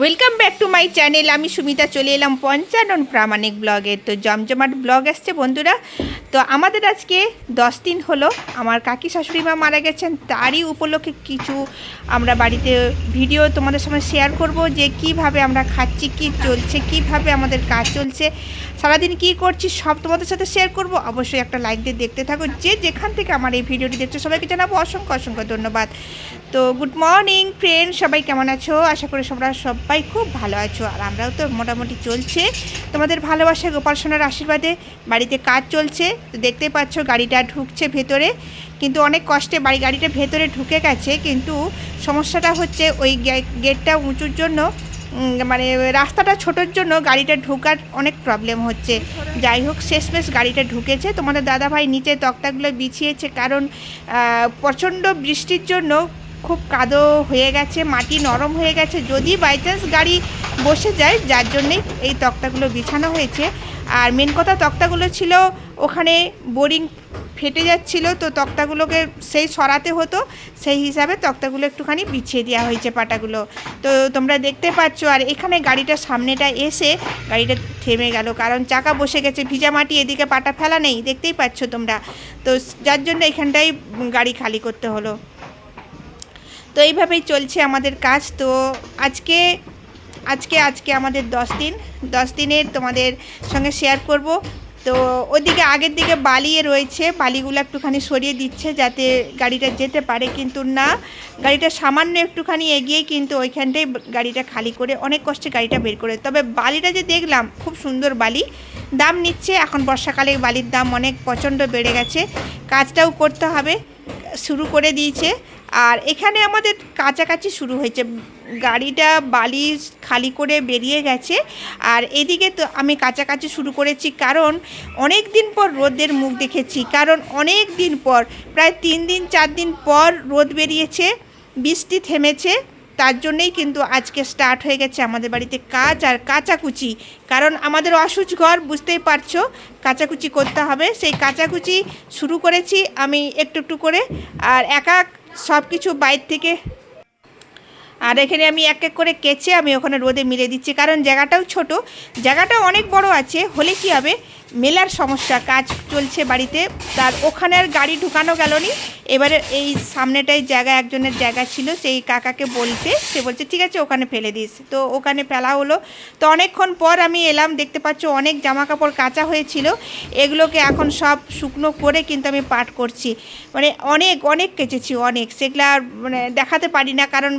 Welcome back to my channel আমি সুমিতা, চলে এলাম পঞ্চানন প্রামাণিক ব্লগে। তো জমজমাট ব্লগ আসছে, বন্ধুরা। তো আমাদের আজকে দশ দিন হলো। আমার কাকি শাশুড়ি মা মারা গেছেন। তারই উপলক্ষে কিছু আমরা বাড়িতে ভিডিও তোমাদের সঙ্গে শেয়ার করব যে কীভাবে আমরা খাচ্ছি, কি চলছে, কীভাবে আমাদের কাজ চলছে, সারাদিন কি করছি, সব তোমাদের সাথে শেয়ার করব। অবশ্যই একটা লাইক দিয়ে দেখতে থাকো। যে যেখান থেকে আমার এই ভিডিওটি দেখছ, সবাইকে জানাব অসংখ্য অসংখ্য ধন্যবাদ। তো গুড মর্নিং ফ্রেন্ড সবাই কেমন আছো? আশা করি তোমরা সবাই খুব ভালো আছো। আর আমরাও তো মোটামুটি চলছে। তোমাদের ভালোবাসা, গোপাল সোনার আশীর্বাদে বাড়িতে কাজ চলছে। তো দেখতে পাচ্ছ গাড়িটা ঢুকছে ভেতরে। কিন্তু অনেক কষ্টে বাড়ি, গাড়িটা ভেতরে ঢুকে গেছে। কিন্তু সমস্যাটা হচ্ছে ওই গেটটা উঁচুর জন্য মানে রাস্তাটা ছোটোর জন্য গাড়িটা ঢোকার অনেক প্রবলেম হচ্ছে। যাই হোক, শেষমেশ গাড়িটা ঢুকেছে। তোমাদের দাদাভাই নিচে তক্তাগুলো বিছিয়েছে। কারণ প্রচণ্ড বৃষ্টির জন্য খুব কাদো হয়ে গেছে, মাটি নরম হয়ে গেছে। যদি বাই চান্স গাড়ি বসে যায়, যার জন্যেই এই তক্তাগুলো বিছানো হয়েছে। আর মেন কথা তক্তাগুলো ছিল ওখানে বোরিং ফেটে যাচ্ছিল, তো তক্তাগুলোকে সেই সরাতে হতো। সেই হিসাবে তক্তাগুলো একটুখানি বিছিয়ে দেওয়া হয়েছে পাটাগুলো। তো তোমরা দেখতে পাচ্ছ, আর এখানে গাড়িটা সামনেটা এসে গাড়িটা থেমে গেল, কারণ চাকা বসে গেছে, ভিজা মাটি, এদিকে পাটা ফেলা নেই, দেখতেই পাচ্ছ তোমরা। তো যার জন্য এখানটাই গাড়ি খালি করতে হলো। তো এইভাবেই চলছে আমাদের কাজ। তো আজকে আজকে আজকে আমাদের দশ দিন। দশ দিনের তোমাদের সঙ্গে শেয়ার করব। তো ওদিকে আগের দিকে বালিয়ে রয়েছে। বালিগুলো একটুখানি সরিয়ে দিচ্ছে যাতে গাড়িটা যেতে পারে কিন্তু না। গাড়িটা সামান্য একটুখানি এগিয়েই কিন্তু ওইখানটাই গাড়িটা খালি করে অনেক কষ্টে গাড়িটা বের করে। তবে বালিটা যে দেখলাম, খুব সুন্দর বালি। দাম নিচ্ছে, এখন বর্ষাকালে বালির দাম অনেক প্রচণ্ড বেড়ে গেছে। কাজটাও করতে হবে, শুরু করে দিয়েছে। আর এখানে আমাদের কাছাকাছি শুরু হয়েছে। গাড়িটা বালি খালি করে বেরিয়ে গেছে। আর এদিকে তো আমি কাছাকাছি শুরু করেছি কারণ অনেক দিন পর রোদের মুখ দেখেছি। কারণ অনেক দিন পর, প্রায় তিন দিন, চার দিন পর রোদ বেরিয়েছে, বৃষ্টি থেমেছে। তার জন্যেই কিন্তু আজকে স্টার্ট হয়ে গেছে আমাদের বাড়িতে কাজ আর কাচাকুচি। কারণ আমাদের অসুচ ঘর, বুঝতেই পারছ, কাচাকুচি করতে হবে। সেই কাচাকুচি শুরু করেছি আমি একটু একটু করে। আর একা সব কিছু বাইর থেকে আর এখানে আমি এক এক করে কেচে আমি ওখানে রোদে মিলে দিচ্ছি। কারণ জায়গাটাও ছোট জায়গাটা অনেক বড় আছে, হলে কি হবে? মেলার সমস্যা, কাজ চলছে বাড়িতে, তার ওখানে আর গাড়ি ঢুকানো গেল নি। এবারে এই সামনেটাই জায়গা, একজনের জায়গা ছিল, সেই কাকাকে বলতে, সে বলছে, ঠিক আছে, ওখানে ফেলে দিস। তো ওখানে ফেলা হলো। তো অনেকক্ষণ পর আমি এলাম, দেখতে পাচ্ছ অনেক জামা কাপড় কাঁচা হয়েছিল। এগুলোকে এখন সব শুকনো করে কিন্তু আমি পাট করছি। মানে অনেক অনেক কেচেছি, অনেক। সেগুলো মানে দেখাতে পারি না, কারণ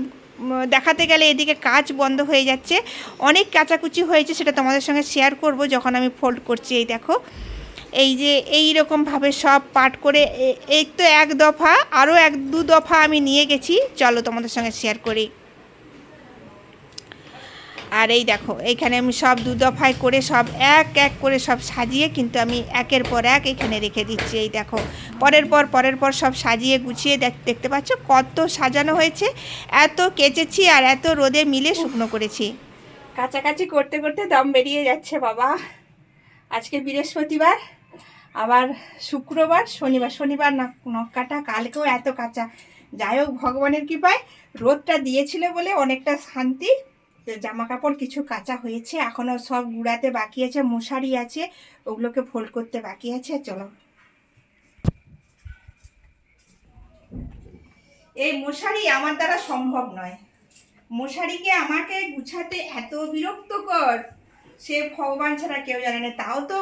দেখাতে গেলে এদিকে কাজ বন্ধ হয়ে যাচ্ছে। অনেক কাচাকুচি হয়েছে সেটা তোমাদের সঙ্গে শেয়ার করব যখন আমি ফোল্ড করছি, এই দেখো। এই যে এই রকমভাবে সব পাট করে এই তো এক দফা আরও এক দু দফা আমি নিয়ে গেছি। চলো তোমাদের সঙ্গে শেয়ার করি। আর এই দেখো এইখানে আমি সব দু দফায় করে সব এক এক করে সব সাজিয়ে কিন্তু আমি একের পর এক এখানে রেখে দিচ্ছি। এই দেখো পরের পর পরের পর সব সাজিয়ে গুছিয়ে দেখ দেখতে পাচ্ছ কত সাজানো হয়েছে। এত কেচেছি আর এত রোদে মিলে শুকনো করেছি। কাছাকাছি করতে করতে দম বেরিয়ে যাচ্ছে বাবা। আজকে বৃহস্পতিবার আবার শুক্রবার শনিবার। শনিবার নখ কাটা কালকেও এত কাঁচা। যাই হোক ভগবানের কৃপায় রোদটা দিয়েছিল বলে অনেকটা শান্তি। জামা কাপড় কিছু কাঁচা হয়েছে এখনও সব গুড়াতে বাকি আছে, মশারি আছে, ওগুলোকে ফোল্ড করতে বাকি আছে, চলো। এই মশারি আমার দ্বারা সম্ভব নয়। মশারিকে আমাকে গুছাতে এত বিরক্তকর সে ভগবান ছাড়া কেউ জানে না, তাও তো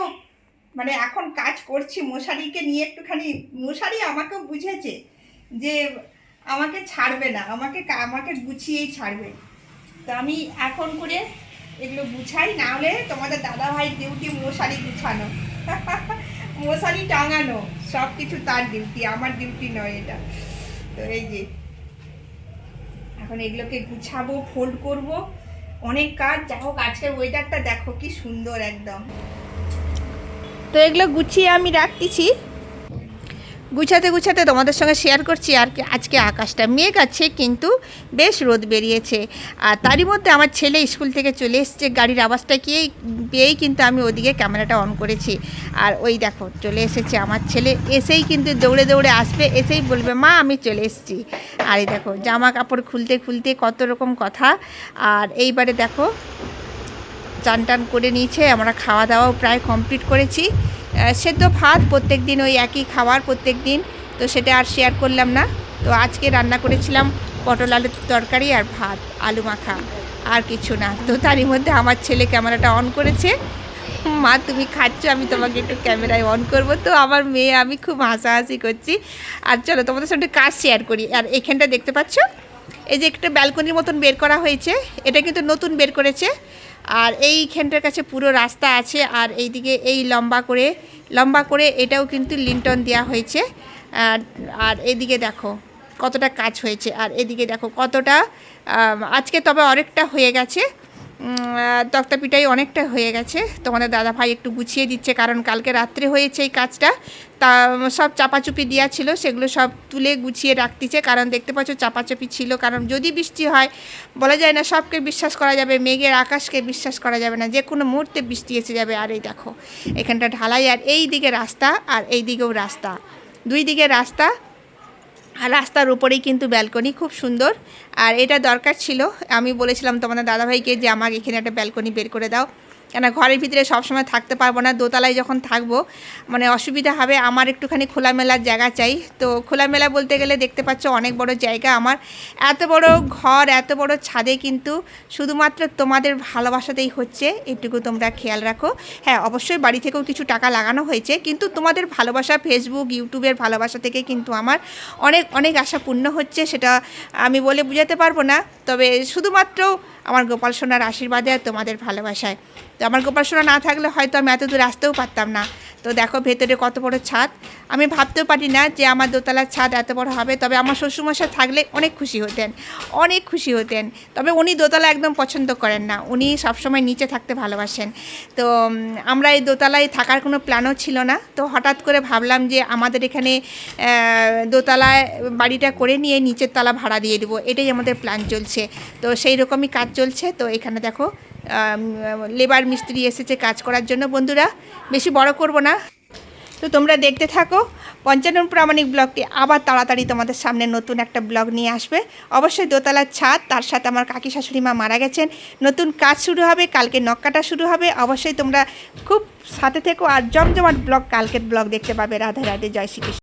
মানে এখন কাজ করছি মশারিকে নিয়ে একটুখানি। মশারি আমাকেও বুঝেছে যে আমাকে ছাড়বে না, আমাকে আমাকে গুছিয়েই ছাড়বে। তো আমি এখন করে এগুলো গুছাই, না হলে তোমাদের দাদা ভাই ডিউটি মশারি গুছানো। মশারি টাঙানো সব কিছু তার ডিউটি আমার ডিউটি নয় এটা। তো এই যে, এখন এগুলোকে গুছাবো ফোল্ড করব। অনেক কাজ, যা হোক আজকের ওয়েদারটা দেখো কি সুন্দর একদম। তো এগুলো গুছিয়ে আমি রাখতেছি। গুছাতে গুছাতে তোমাদের সঙ্গে শেয়ার করছি আর আজকে আকাশটা মেঘ আছে কিন্তু বেশ রোদ বেরিয়েছে। আর তারই মধ্যে আমার ছেলে স্কুল থেকে চলে এসছে, গাড়ির আওয়াজটা কি পেয়েই কিন্তু আমি ওদিকে ক্যামেরাটা অন করেছি। আর ওই দেখো, চলে এসেছে আমার ছেলে, এসেই কিন্তু দৌড়ে দৌড়ে আসবে, এসেই বলবে, মা, আমি চলে এসেছি। আর এই দেখো, জামা কাপড় খুলতে খুলতে কত রকম কথা। আর এইবারে দেখো, চান টান করে নিয়েছে, আমরা খাওয়া দাওয়াও প্রায় কমপ্লিট করেছি। সেদ্ধ ভাত প্রত্যেক দিন ওই একই খাবার প্রত্যেক দিন তো সেটা আর শেয়ার করলাম না। তো আজকে রান্না করেছিলাম পটল আলুর তরকারি আর ভাত, আলু মাখা, আর কিছু না। তো তারই মধ্যে আমার ছেলে ক্যামেরাটা অন করেছে। মা, তুমি খাচ্ছ, আমি তোমাকে একটু ক্যামেরায় অন করব। তো আমার মেয়ে, আমি খুব হাসাহাসি করছি। আর চলো, তোমাদের সঙ্গে কাজ শেয়ার করি। আর এখানটা দেখতে পাচ্ছ? এই যে একটা ব্যালকনির মতন বের করা হয়েছে। এটা কিন্তু নতুন বের করেছে। আর এইখানটার কাছে পুরো রাস্তা আছে আর এইদিকে এই লম্বা করে লম্বা করে এটাও কিন্তু লিন্টন দেওয়া হয়েছে। আর এদিকে দেখো কতটা কাজ হয়েছে। আর এদিকে দেখো কতটা আজকে তবে অনেকটা হয়ে গেছে। তক্তা পিটাই অনেকটা হয়ে গেছে। তোমাদের দাদা ভাই একটু গুছিয়ে দিচ্ছে, কারণ কালকে রাত্রে হয়েছে এই কাজটা। তা, সব চাপাচুপি দেওয়া ছিল, সেগুলো সব তুলে গুছিয়ে রাখতেছে, কারণ দেখতে পাচ্ছ চাপাচাপি ছিল, কারণ যদি বৃষ্টি হয়, বলা যায় না সবকে বিশ্বাস করা যাবে, মেঘের আকাশকে বিশ্বাস করা যাবে না যে কোনো মুহূর্তে বৃষ্টি এসে যাবে। আর এই দেখো, এখানটা ঢালাই, আর এই দিকে রাস্তা, আর এই দিকেও রাস্তা। দুই দিকে রাস্তা আর রাস্তার উপরেই কিন্তু ব্যালকনি খুব সুন্দর। আর এটা দরকার ছিল। আমি বলেছিলাম তোমাদের দাদাভাইকে যে আমাকে এখানে একটা ব্যালকনি বের করে দাও। কেন ঘরের ভিতরে সবসময় থাকতে পারব না, দোতলায় যখন থাকব মানে অসুবিধা হবে। আমার একটুখানি খোলামেলার জায়গা চাই। তো খোলামেলা বলতে গেলে দেখতে পাচ্ছ অনেক বড় জায়গা আমার। এত বড় ঘর, এত বড় ছাদে কিন্তু শুধুমাত্র তোমাদের ভালোবাসাতেই হচ্ছে। এটুকু তোমরা খেয়াল রাখো। হ্যাঁ অবশ্যই বাড়ি থেকেও কিছু টাকা লাগানো হয়েছে, কিন্তু তোমাদের ভালোবাসা ফেসবুক ইউটিউবের ভালোবাসা থেকে কিন্তু আমার অনেক অনেক আশা পূর্ণ হচ্ছে। সেটা আমি বলে বোঝাতে পারব না, তবে শুধুমাত্র আমার গোপাল সোনার আশীর্বাদে আর তোমাদের ভালোবাসায়। তো আমার গোপাল সোনা না থাকলে হয়তো আমি এত দূর আসতেও পারতাম না। তো দেখো ভেতরে কত বড় ছাদ। আমি ভাবতেও পারি না যে আমার দোতলার ছাদ এত বড় হবে, তবে আমার শ্বশুরমশাই থাকলে অনেক খুশি হতেন, অনেক খুশি হতেন। তবে উনি দোতলা একদম পছন্দ করেন না, উনি সবসময় নিচে থাকতে ভালোবাসেন। তো আমরা এই দোতলায় থাকার কোনো প্ল্যানও ছিল না। তো হঠাৎ করে ভাবলাম যে আমাদের এখানে দোতলায় বাড়িটা করে নিয়ে নিচের তলা ভাড়া দিয়ে দেবো, এটাই আমাদের প্ল্যান চলছে। তো সেই রকমই কাজ চলছে। তো এখানে দেখো লেবার মিস্ত্রি এসেছে কাজ করার জন্য, বন্ধুরা। বেশি বড় করব না। তো তোমরা দেখতে থাকো। পঞ্চানন প্রামাণিক ব্লগটি আবার তাড়াতাড়ি তোমাদের সামনে নতুন একটা ব্লগ নিয়ে আসবে। অবশ্যই দোতলার ছাদ, তার সাথে আমার কাকি শাশুড়ি মা মারা গেছেন। নতুন কাজ শুরু হবে, কালকে নক্কাটা শুরু হবে। অবশ্যই তোমরা খুব সাথে থেকো। আর জমজমাট ব্লগ, কালকের ব্লগ দেখতে পাবে। রাধে রাধে, জয় শ্রীকৃষ্ণ।